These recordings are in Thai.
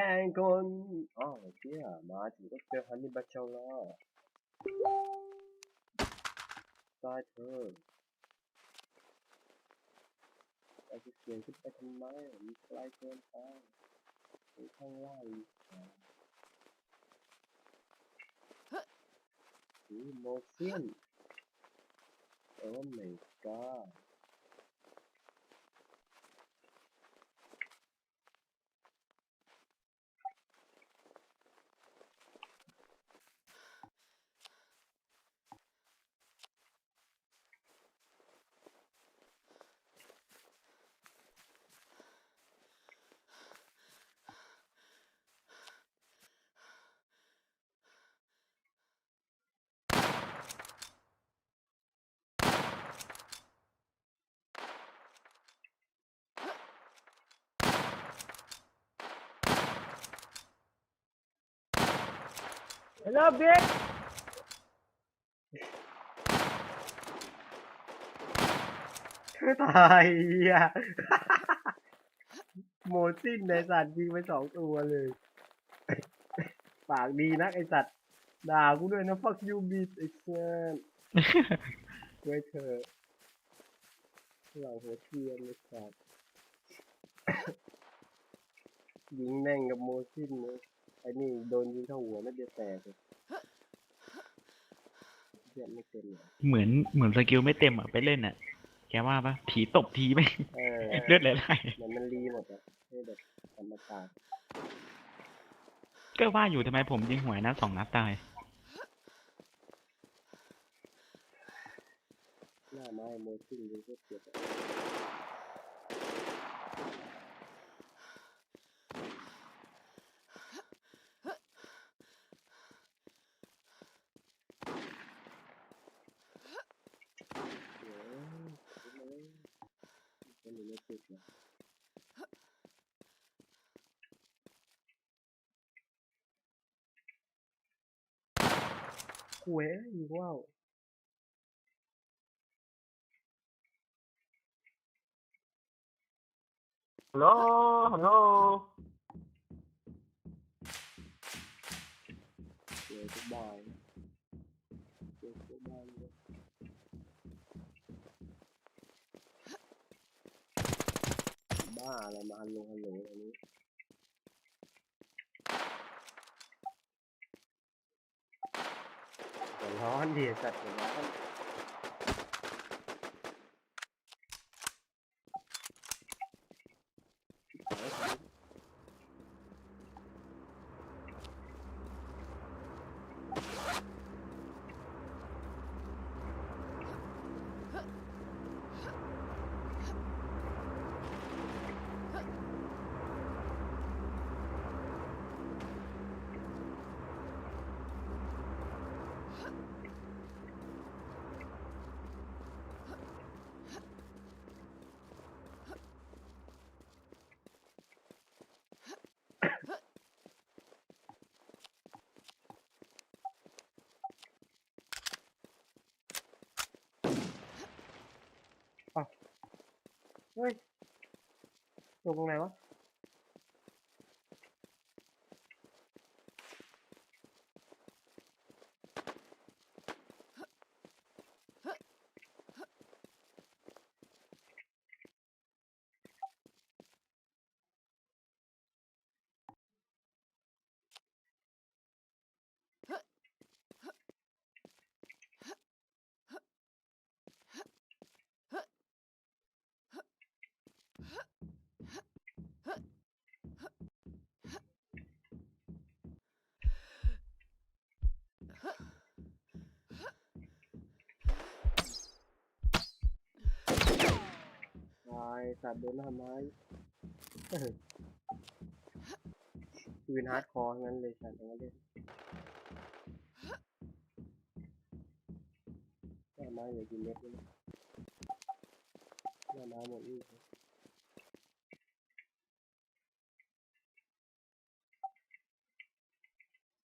แค่คนอ๋อเชี่ยมาถึงก็เจอฮันนี่บัชเชลล้วตายเธอไอ้ที่เสียงขึ้นไปทำไมมันไกลเกินไปอยู่ข้างล่างอีกอะนี่โมเซียนโอ้ my god ฮัลโหลบิ๊กตายอะโมซินในสัตว์ยิงไปสองตัวเลย ปากดีนักไอสัตว์ ด่ากูด้วยนะ fuck you bitch ไอ้เพื่อนช่วยเธอะหลังหัวเทียนไอ้สัตว์ ยิงแม่งกับโมซินเลย ไอ้นี่โดนยิงเข้าหัวไม่เดียวแตกเลยเลือดไม่เต็มเลยเหมือนเหมือนสกิลไม่เต็มอะไปเล่นอะ แกว่าปะผีตบทีไหมเออเลือดไหลไหลเหมือนมันรีหมดอะให้แบบธรรมชาติก็ว่าอยู่ทำไมผมยิงหวยนะสองนัดตายหน้าไม้โมซินยิงก็เจ็บอะเดี๋ยวเดี๋ยวเลย คนอยู่ไม่ติดนะหวยยิงว่าว ฮัลโหลฮัลโหล เจอทุกบ้านเจอทุกบ้านเลยบ้าอะไรมาฮัลโหลฮัลโหลอันนี้หัวร้อนดีจัดหัวร้อนเฮ้ย ตรงไหนวะ สัตว์โดนทำไมเออปืนฮาร์ดคอร์งั้นเลยสัตว์เอามาเล่นหน้าไม้เหลือกี่เม็ดแล้วเนี่ยหน้าไม้หมดนี่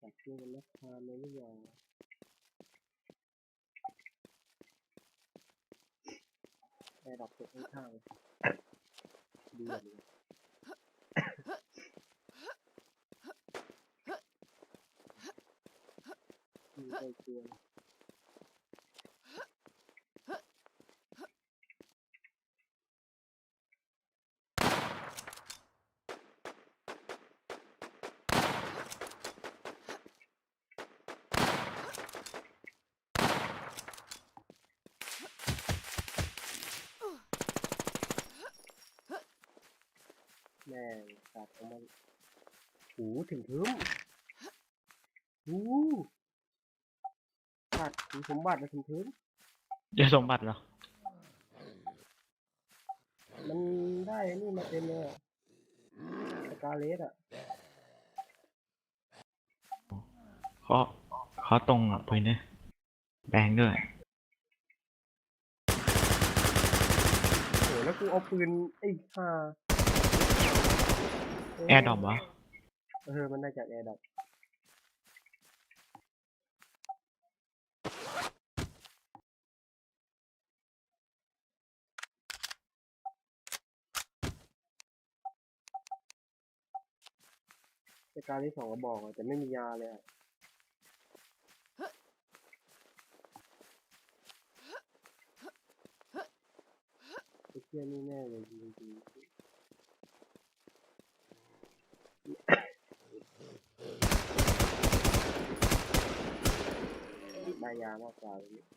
ตัดเชือกกันนักพาเลยไม่ยอมได้ดอกตกข้างๆ ดูแบบนี้ไม่เกลั ม่งสัตว์ของมันหูถึงทึมหูสัตว์ถึงสมบัติมาถึงทึมเดี๋ยวสมบัติเหรอมันได้ไอ้นี่มาเต็มเลยอะสกาเลสอะเคาะเคาะตรงอะปืนเนี่ยแบงด้วย โหแล้วกูเอาปืนไอ้ห่า แอร์ดรอปวะเออมันได้จากแอร์ดรอปสกาเลสสองกระบอกอะแต่ไม่มียาเลยอะไอ้เชี่ยนี่แน่เลยจริงๆ ได้ยามากกว่าเลยเนี่ย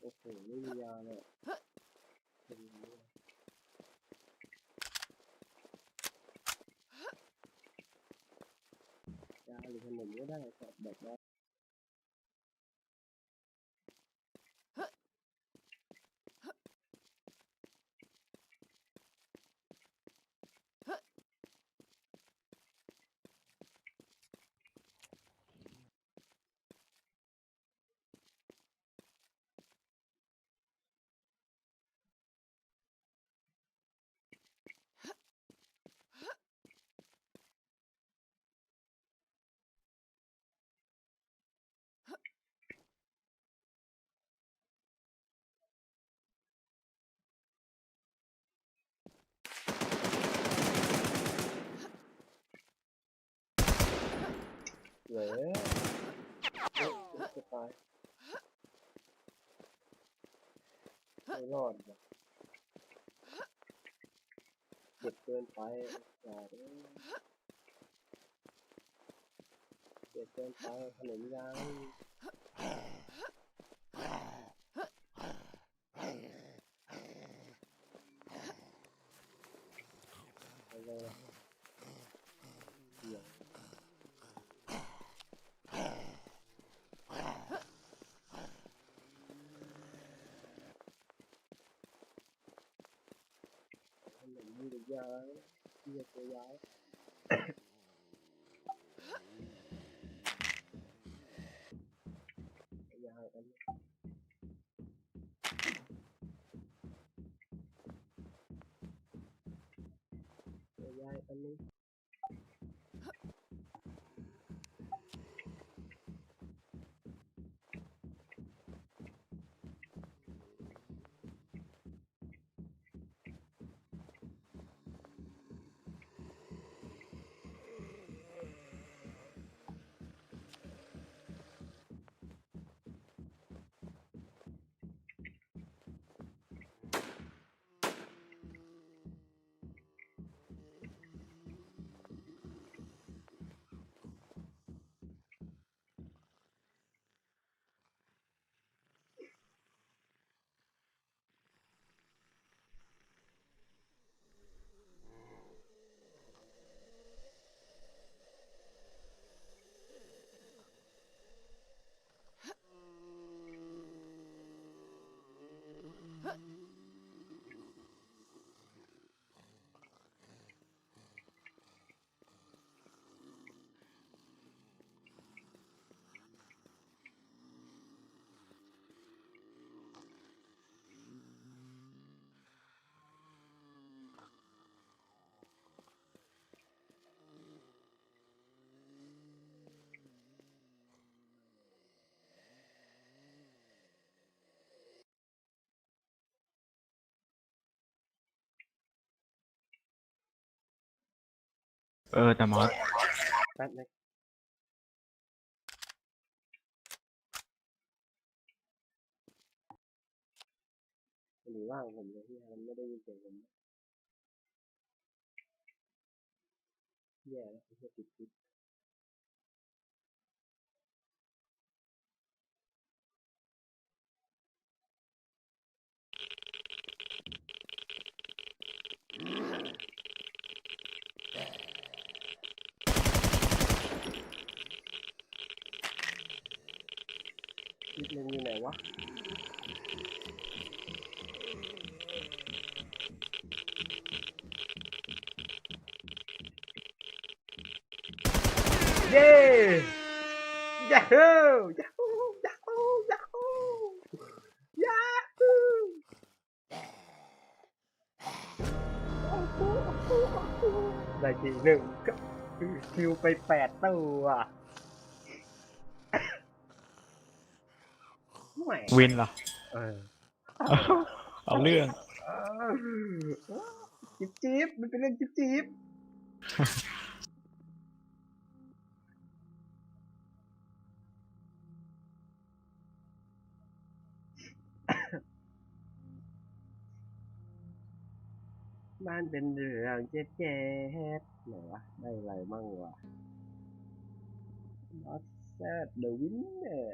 โอ้โหไม่มียาเลยอะเป็นอย่างนี้อะยาหรือขนมก็ได้ครับแบบว่า เหลื อเอ๊ะจะตายไม่รอดว่ะเจ็บเกินไปอย่าเลยเจ็บเกินไปขนมยังไปเลย Yeah, I mean. เออแต่มอสแป๊บนึงหรือว่างผมเลยที่มันไม่ได้ยินเสียงผมแย่แล้วไม่ใช่ติดพิด พิษมันอยู่ไหนวะเย้ยาฮูยาฮูยาฮูยาฮูยาฮูได้ทีหนึ่งก็คิวไปแปดตัว แหม่วินเหรอ เออเอาเรื่อง เออจิ๊บจิ๊บมันเป็นเรื่องจิ๊บจิ๊บบ้านเป็นเรื่องเจ็ดเจ็ดไหนวะได้อะไรมั่งวะ Not sad the winner